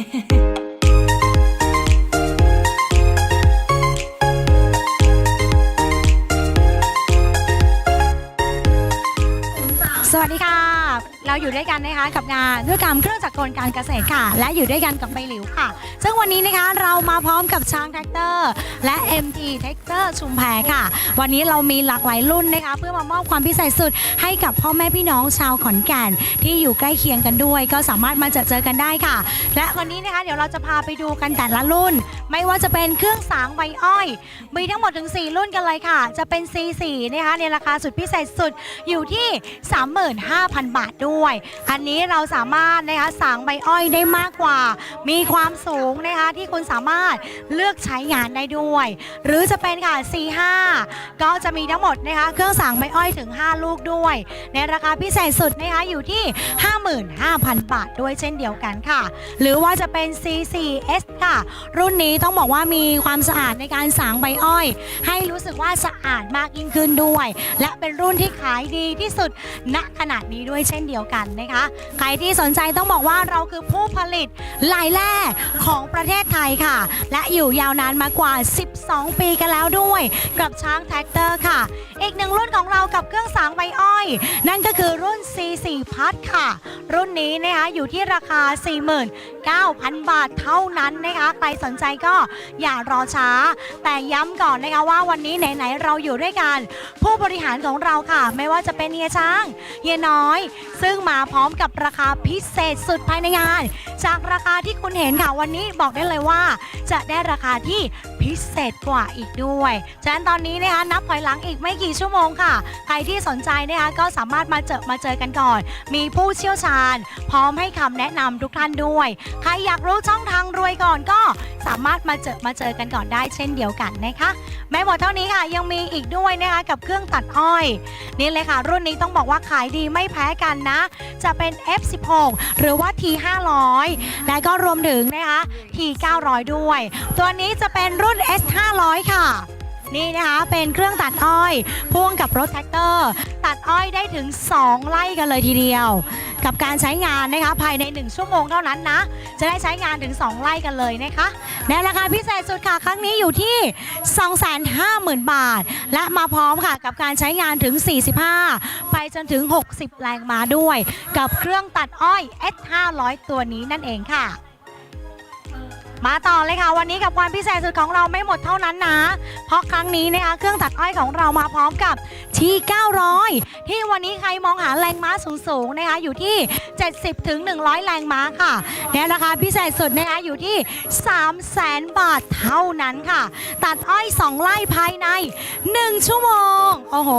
สวัสดีค่ะเราอยู่ด้วยกันนะคะกับงานธุรกรรมเครื่องจักรกลการเกษตรค่ะ และอยู่ด้วยกันกับใบหลิวค่ะ ซึ่งวันนี้นะคะเรามาพร้อมกับช้างแท็กเตอร์ และ MT แท็กเตอร์ชุมแพค่ะ วันนี้เรามีหลากหลายรุ่นนะคะ เพื่อมามอบความพิเศษสุดให้กับพ่อแม่พี่น้องชาวขอนแก่นที่อยู่ใกล้เคียงกันด้วย ก็สามารถมาเจอเจอกันได้ค่ะ และวันนี้นะคะเดี๋ยวเราจะพาไปดูกันแต่ละรุ่น ไม่ว่าจะเป็นเครื่องสางใบอ้อยมีทั้งหมดถึง 4 รุ่นกันเลยค่ะ จะเป็น C4 นะคะในราคาสุดพิเศษสุดอยู่ที่ 35,000 บาทด้วยอันนี้เราสามารถนะคะสางใบอ้อยได้มากกว่า มีความสูงนะคะที่คุณสามารถเลือกใช้งานได้ด้วย หรือจะเป็นค่ะ C5 ก็จะมีทั้งหมดนะคะเครื่องสางใบอ้อยถึง 5 ลูกด้วย ในราคาพิเศษสุดนะคะอยู่ที่ 55,000 บาทด้วยเช่นเดียวกันค่ะ หรือว่าจะเป็น C4S ค่ะ รุ่นนี้ต้องบอกว่ามีความสะอาดในการสางใบอ้อย ให้รู้สึกว่าสะอาดมากยิ่งขึ้นด้วย และเป็นรุ่นที่ขายดีที่สุดณขนาดนี้ด้วยเช่นเดียวกันนะคะ ใครที่สนใจต้องบอกว่าเราคือผู้ผลิตรายแรกของประเทศไทยค่ะ และอยู่ยาวนานมากว่า 12 ปีกันแล้วด้วย กับช้างแท็กเตอร์ค่ะ อีกหนึ่งรุ่นของเรากับเครื่องสางใบอ้อย นั่นก็คือรุ่น C4 พัดค่ะ รุ่นนี้นะคะอยู่ที่ราคา 49,000 บาทเท่านั้นนะคะ ใครสนใจก็อย่ารอช้า แต่ย้ำก่อนนะคะว่าวันนี้ไหนๆเราอยู่ด้วยกัน ผู้บริหารของเราค่ะ ไม่ว่าจะเป็นเฮียช้างเฮียน้อยซึ่งมาพร้อมกับราคาพิเศษสุดภายในงาน จากราคาที่คุณเห็นค่ะวันนี้บอกได้เลยว่า จะได้ราคาที่พิเศษกว่าอีกด้วยฉะนั้นตอนนี้นะคะนับถอยหลังอีกไม่กี่ชั่วโมงค่ะ ใครที่สนใจนะคะก็สามารถมาเจอมาเจอกันก่อน มีผู้เชี่ยวชาญ พร้อมให้คำแนะนำทุกท่านด้วย ใครอยากรู้ช่องทางรวยก่อนก็สามารถมาเจอมาเจอกันก่อนได้เช่นเดียวกันนะคะไม่หมดเท่านี้ค่ะยังมีอีกด้วยนะคะกับเครื่องตัดอ้อย นี่เลยค่ะ รุ่นนี้ต้องบอกว่าขายดีไม่แพ้กันนะจะเป็น F16 หรือว่า T500 และก็รวมถึงนะคะ T900 ด้วย ตัวนี้จะเป็นรุ่น S500 ค่ะ นี่นะคะเป็นเครื่องตัดอ้อย พ่วงกับรถแท็กเตอร์ ตัดอ้อยได้ถึง 2 ไร่กันเลยทีเดียว กับการใช้งานนะคะภายใน 1 ชั่วโมงเท่านั้นนะ จะได้ใช้งานถึง 2ไร่กันเลยนะคะในราคาพิเศษสุดค่ะครั้งนี้อยู่ที่ 250,000 บาท และมาพร้อมค่ะกับการใช้งานถึง 45 ไปจนถึง 60 แรงมาด้วย กับเครื่องตัดอ้อย S500 ตัวนี้นั่นเองค่ะ มาต่อเลยค่ะ วันนี้กับความพิเศษสุดของเราไม่หมดเท่านั้นนะ เพราะครั้งนี้นะคะเครื่องตัดอ้อยของเรามาพร้อมกับ T900 ที่วันนี้ใครมองหาแรงม้าสูงๆนะคะอยู่ที่ 70ถึง100 แรงม้าค่ะและราคาพิเศษสุดนะคะอยู่ที่ 3 0 0แสนบาทเท่านั้นค่ะ ตัดอ้อย 2 ไร่ภายใน 1 ชั่วโมง โอ้โห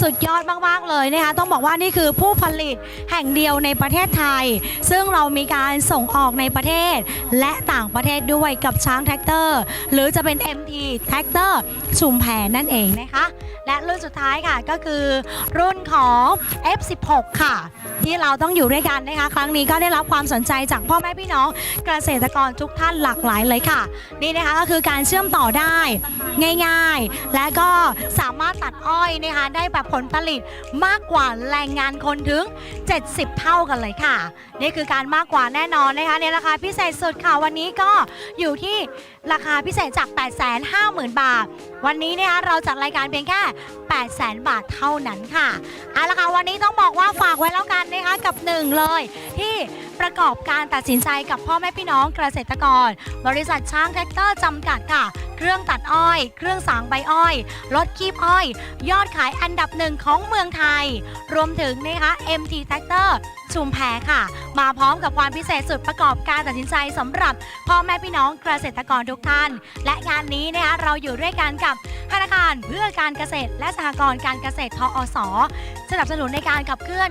สุดยอดมากๆเลยนะคะต้องบอกว่านี่คือผู้ผลิตแห่งเดียวในประเทศไทย ซึ่งเรามีการส่งออกในประเทศและต่างประเทศด้วยกับช้างแท็กเตอร์ หรือจะเป็น MT แท็กเตอร์ชุมแพนั่นเองนะคะ และรุ่นสุดท้ายค่ะก็คือรุ่นของ F16 ค่ะ ที่เราต้องอยู่ด้วยกันนะคะ ครั้งนี้ก็ได้รับความสนใจจากพ่อแม่พี่น้องเกษตรกรทุกท่านหลากหลายเลยค่ะ นี่นะคะก็คือการเชื่อมต่อได้ง่ายๆ และก็สามารถตัดอ้อยนะคะได้แบบผลผลิตมากกว่าแรงงานคนถึง 70 เท่ากันเลยค่ะ นี่คือการมากกว่าแน่นอนนะคะในราคาพิเศษสุดค่ะวันนี้ก็อยู่ที่ราคาพิเศษจาก 850,000 บาท วันนี้นะคะเราจัดรายการเพียงแค่ 800,000 บาทเท่านั้นค่ะเอาละค่ะวันนี้ต้องบอกว่าฝากไว้แล้วกันนะคะกับหนึ่งเลย ที่ประกอบการตัดสินใจกับพ่อแม่พี่น้องเกษตรกร บริษัทช้างแท็กเตอร์จำกัดค่ะเครื่องตัดอ้อย เครื่องสางใบอ้อย รถคีบอ้อย ยอดขายอันดับหนึ่งของเมืองไทย รวมถึงนะคะ MT Tractor ชุมแพค่ะ มาพร้อมกับความพิเศษสุดประกอบการตัดสินใจสำหรับพ่อแม่พี่น้องเกษตรกรทุกท่าน และงานนี้นะคะเราอยู่ด้วยกันกับธนาคารเพื่อการเกษตรและสหกรณ์การเกษตรทออสสนับสนุนในการขับเคลื่อน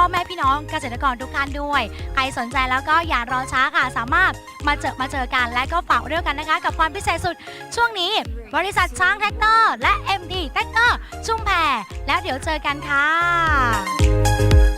พ่อแม่พี่น้องเกษตรกรทุกท่านด้วย ใครสนใจแล้วก็อย่ารอช้าค่ะ สามารถมาเจอมาเจอกันและก็ฝากเรื่องกันนะคะ กับความพิเศษสุด ช่วงนี้ บริษัทช้างแท็กเตอร์และ MD แท็กเตอร์ชุ่มแพแล้วเดี๋ยวเจอกันค่ะ